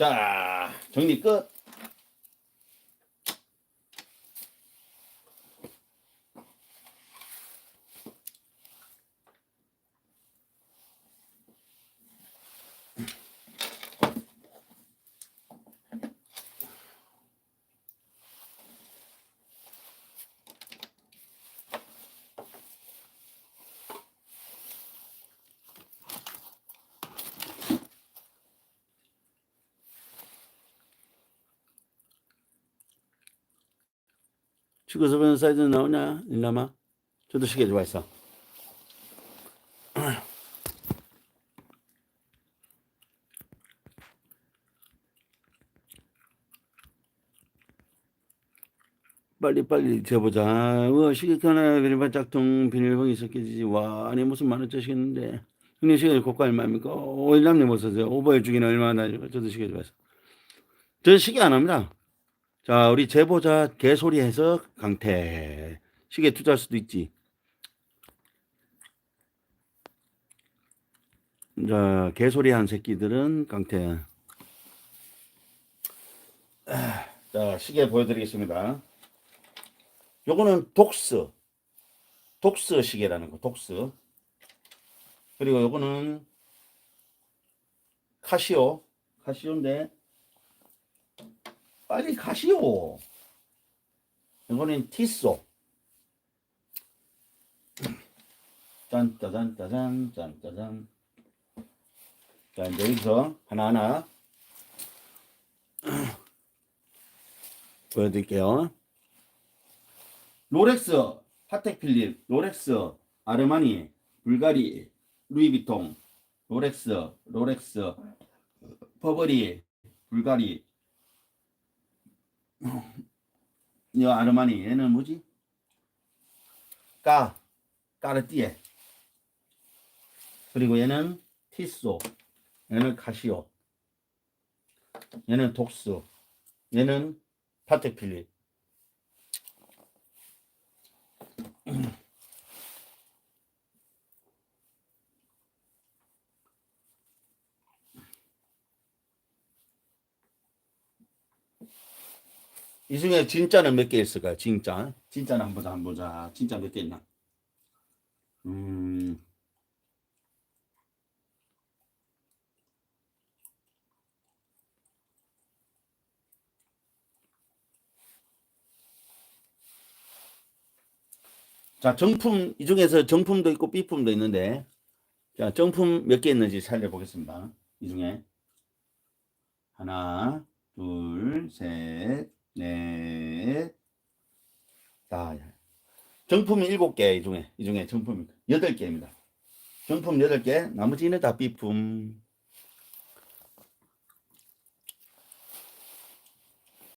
자, 정리 끝. 축구서 보는 사이즈 나오냐? 일남아? 저도 시계 좋아 있어. 빨리 빨리 재보자. 와 시계 하나 비닐봉 짝퉁 비닐봉이 있었겠지. 와 아니 무슨 만 원짜리겠는데. 형님 시계 고가 얼마입니까? 오 일남님 못 사세요. 오버해 주기는 얼마나? 저도 시계 좋아해서. 저 시계 안 합니다. 자, 우리 제보자 개소리 해서 강태. 시계 투자할 수도 있지. 자, 개소리 한 새끼들은 강태. 아, 자, 시계 보여드리겠습니다. 요거는 독스. 독스 시계라는 거, 독스. 그리고 요거는 카시오. 카시오인데, 빨리 가시오. 이거는 티소. 짠짜잔 짜잔 짠짜잔. 자 이제 여기서 하나하나 보여드릴게요. 롤렉스, 파텍필립, 롤렉스, 아르마니, 불가리, 루이비통, 롤렉스, 롤렉스, 버버리, 불가리, 이 아르마니 얘는 뭐지? 까 까르띠에 그리고 얘는 티소 얘는 카시오 얘는 독스 얘는 파텍필립 이 중에 진짜는 몇 개 있을까요? 진짜 진짜는 한번 보자 한번 보자 진짜 몇 개 있나? 음 자, 정품, 이 중에서 정품도 있고 B품도 있는데, 자, 정품 몇 개 있는지 살려보겠습니다. 이 중에. 하나, 둘, 셋, 넷. 자, 정품이 일곱 개, 이 중에. 이 중에 정품이 여덟 개입니다. 정품 여덟 개, 나머지는 다 B품.